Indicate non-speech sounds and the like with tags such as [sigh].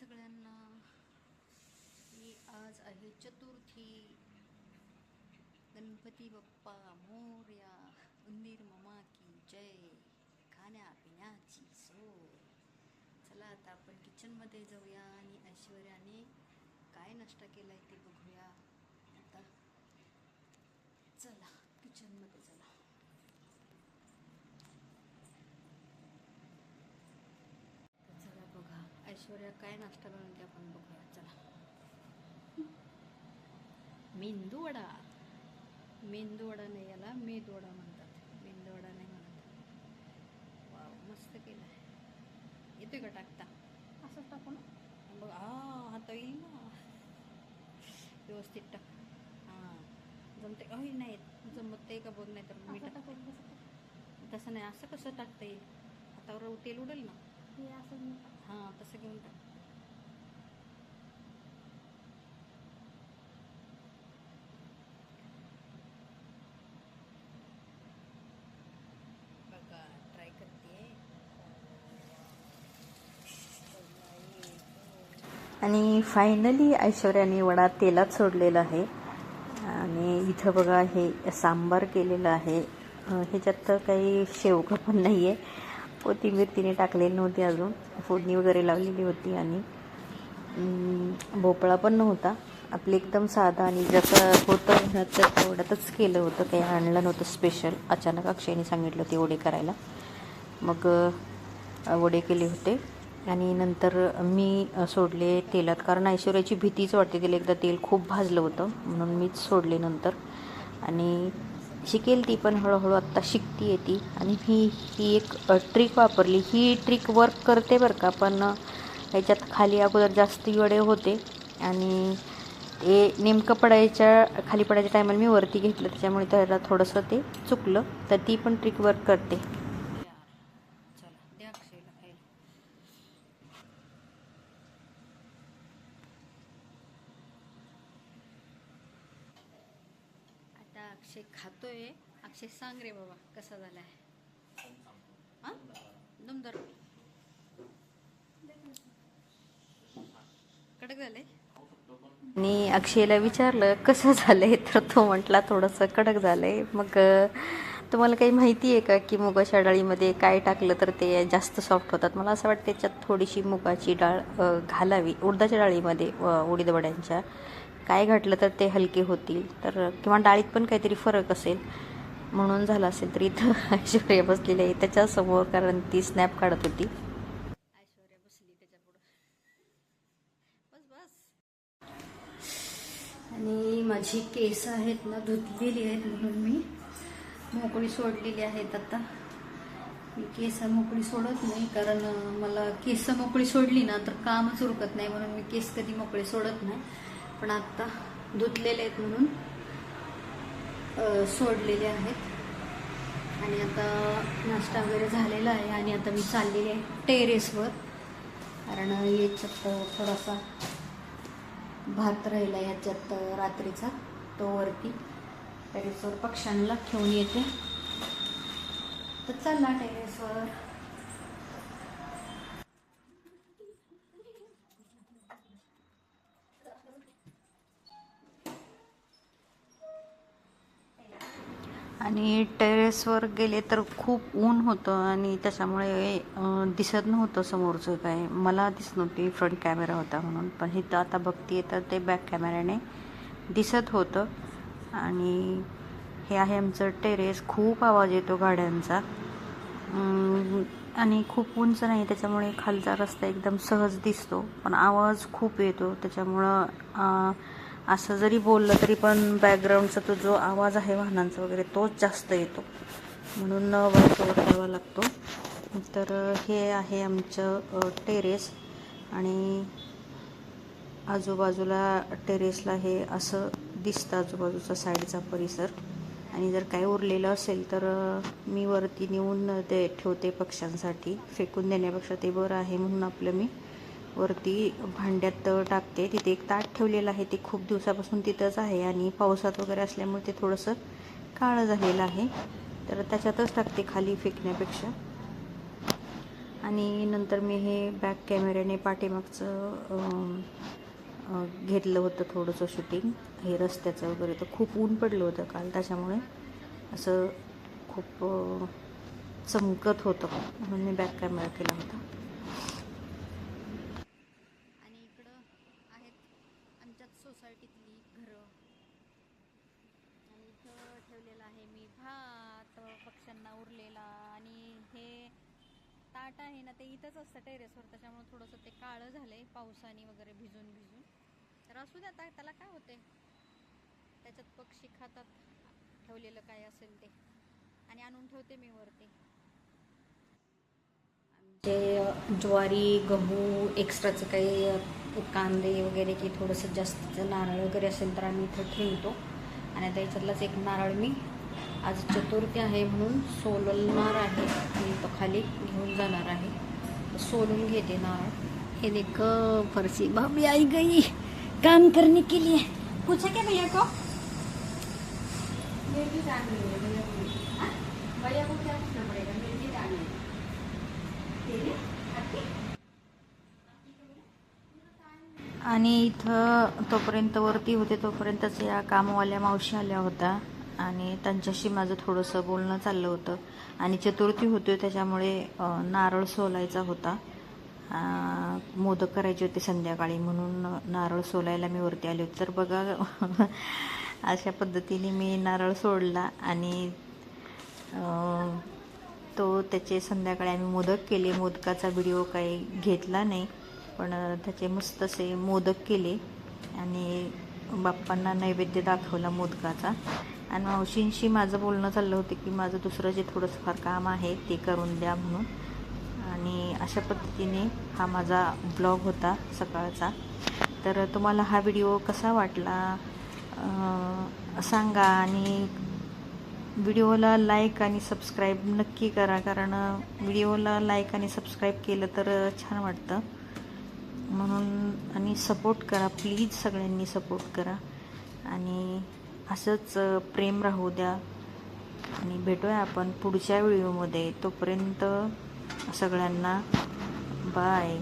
सगळ्यांना. ही आज आहे चतुर्थी. गणपती बाप्पा मोर्या उंदीर ममा की जय. खाण्यापिण्याची सोय. चला आता आपण किचनमध्ये जाऊया आणि ऐश्वर्याने काय नाश्ता केलाय ते बघूया. आता चला किचनमध्ये चला तर चला बघा ऐश्वर्या काय नाश्ता बनवते आपण बघूया चला. मेंदू वडा. मेंदू वडा नाही याला मेदू वडा म्हणतात. मेंदू वडा नाही म्हणत. वाव मस्त केलं आहे येतोय का टाकता? असंच टाकू ना. बघ हा आता येईल ना. व्यवस्थित टाक. हां जमते अही नाही जमत ते का बघ नाही तर मी टाक तसं नाही असं कसं टाकता येईल? हातावर तेल उडेल ना? हां तसं घेऊन टाक. बघा ट्राय करते. आणि फायनली ऐश्वर्याने वडा तेलात सोडलेला आहे. आणि इथं बघा हे सांबार केलेलं आहे. ह्याच्यात तर काही शेवगा पण नाही आहे कोथिंबीर तिने टाकलेली नव्हती अजून. फोडणी वगैरे लावलेली होती आणि भोपळा पण नव्हता. आपलं एकदम साधा आणि जसं होतं घरात तर तेवढ्यातच केलं होतं. काही आणलं नव्हतं स्पेशल अचानक अक्षयने सांगितलं ते वडे करायला. मग ओढे वडे केले होते. आणि नंतर मी सोडले तेलात. कारण ऐश्वर्याची भीतीच वाटते तिला एकदा तेल खूप भाजलं होतं. म्हणून मीच सोडले नंतर. आणि शिकेल ती पण हळूहळू आत्ता शिकती ती. आणि ही ही एक ट्रिक वापरली. ही ट्रिक वर्क करते बरं का पण ह्याच्यात खाली अगोदर जास्त वडे होते. आणि ते नेमकं पडायच्या खाली पडायच्या टायमाला मी वरती घेतलं. त्याच्यामुळे त्याला थोडंसं ते चुकलं. तर ती पण ट्रिक वर्क करते चला द्या अक्षयला खायला आता अक्षय खातोय. अक्षय सांग रे बाबा कसा झालाय? आहे दमदार कडक झाले मी अक्षयला विचारलं कसं झालंय? तर तो म्हटला थोडंसं कडक झालंय. मग तुम्हाला काही माहिती आहे का की मुगाच्या डाळीमध्ये काय टाकलं तर ते जास्त सॉफ्ट होतात? मला असं वाटतं त्याच्यात थोडीशी मुगाची डाळ घालावी. उडदाच्या डाळीमध्ये उडीदवड्यांच्या काय घातलं तर ते हलके होतील. तर किंवा डाळीत पण काहीतरी फरक असेल. म्हणून झालं असेल तर इथं [laughs] ऐश्वर्या बसलेली आहे. त्याच्यासमोर कारण ती स्नॅप काढत होती. ऐश्वर्या बसली बस बस आणि माझी केस आहेत ना धुतलेली आहेत म्हणून मी. मोकळी सोडलेली आहेत आता. मी केस मोकळी सोडत नाही कारण मला केस मोकळी सोडली ना तर कामच उरकत नाही म्हणून मी केस कधी मोकळी सोडत नाही. पण आता धुतलेले आहेत म्हणून सोडलेले आहेत. आणि आता नाश्ता वगैरे झालेला आहे आणि आता मी चाललेली आहे टेरेसवर. कारण याच्यात थोडासा भात राहिला याच्यात रात्रीचा तो वरती टेरेसवर पक्ष्यांना घेऊन येते. तर चालला टेरेसवर. आणि टेरेसवर गेले तर खूप ऊन होतं आणि त्याच्यामुळे दिसत नव्हतं समोरचं काय मला दिसत नव्हती फ्रंट कॅमेरा होता म्हणून. पण इथं आता बघते तर ते बॅक कॅमेऱ्याने दिसत होतं. आणि हे आहे आमचं टेरेस खूप आवाज येतो गाड्यांचा. आणि खूप उंच नाही त्याच्यामुळे खालचा रस्ता एकदम सहज दिसतो. पण आवाज खूप येतो. त्याच्यामुळं असं जरी बोललं तरी पण बॅकग्राऊंडचा तो जो आवाज आहे वाहनांचा वगैरे तोच जास्त येतो. म्हणून न ओव्हर करावा लागतो. तर हे आहे आमचं टेरेस आणि आजूबाजूला टेरेसला हे असं दिसतं आजूबाजूचा साईडचा परिसर. आणि जर काय उरलेलं असेल तर मी वरती नेऊन ते ठेवते पक्ष्यांसाठी. फेकून देण्यापेक्षा ते बरं आहे म्हणून आपलं मी वरती भांड्यात टाकते. तिथे एक ताट ठेवलेलं आहे. ते खूप दिवसापासून तिथंच आहे आणि पावसात वगैरे असल्यामुळे ते थोडंसं काळं झालेलं आहे. तर त्याच्यातच टाकते खाली फेकण्यापेक्षा. आणि नंतर मी हे बॅक कॅमेऱ्याने पाठीमागचं घेतलं होतं थोडंसं शूटिंग हे रस्त्याचं वगैरे तर खूप ऊन पडलं होतं काल. त्याच्यामुळे असं खूप चमकत होतं. म्हणून मी बॅक कॅमेरा केला होता आणि इकडं आहेत त्याच्यात सोसायटीतली घरं. आणि इथं ठेवलेलं आहे मी भात पक्ष्यांना उरलेला आणि हे ताट आहे ना ते इथंच असतं टेरेसवर त्याच्यामुळे थोडंसं ते काळं झालंय पावसाने वगैरे भिजून भिजून. तर असू द्या आता त्याला काय होते त्याच्यात पक्षी खातात ठेवलेलं काय असेल ते. आणि आणून ठेवते मी वरती. आमचे ज्वारी गहू एक्स्ट्राचं काही कांदे वगैरे की थोडंसं जास्तीचं नारळ वगैरे असेल तर आम्ही इथं ठेवतो. आणि आता याच्यातलाच एक नारळ मी आज चतुर्थी आहे म्हणून सोलणार आहे. मी तो खाली घेऊन जाणार आहे. सोलून घेते नारळ. हे देख फरसी भाभी आई गई. काम करने के लिए. पूछा क्या भैया को? भैया को क्या पूछना पड़ेगा? मेरी आणि इथं तोपर्यंत वरती होते तोपर्यंतच या कामवाल्या मावशी आल्या होत्या. आणि त्यांच्याशी माझं थोडंसं बोलणं चाललं होतं. आणि चतुर्थी होती त्याच्यामुळे नारळ सोलायचा होता. मोदक करायचे होते संध्याकाळी म्हणून नारळ सोलायला मी वरती आले होते. तर बघा [laughs] अशा पद्धतीने मी नारळ सोडला आणि तो त्याचे संध्याकाळी आम्ही मोदक केले. मोदकाचा व्हिडिओ काही घेतला नाही. पण त्याचे मस्त असे मोदक केले आणि बाप्पांना नैवेद्य दाखवला मोदकाचा. आणि मावशींशी माझं बोलणं चाललं होतं की माझं दुसरं जे थोडंसं फार काम आहे ते करून द्या म्हणून. आणि अशा पद्धतीने हा माझा ब्लॉग होता सकाळचा. तर तुम्हाला हा व्हिडिओ कसा वाटला सांगा आणि व्हिडिओला लाईक आणि सबस्क्राईब नक्की करा कारण व्हिडिओला लाईक आणि सबस्क्राईब केलं तर छान वाटतं. म्हणून आणि सपोर्ट करा. प्लीज सगळ्यांनी सपोर्ट करा. आणि असंच प्रेम राहू द्या. आणि भेटूया आपण पुढच्या व्हिडिओमध्ये तोपर्यंत सगळ्यांना बाय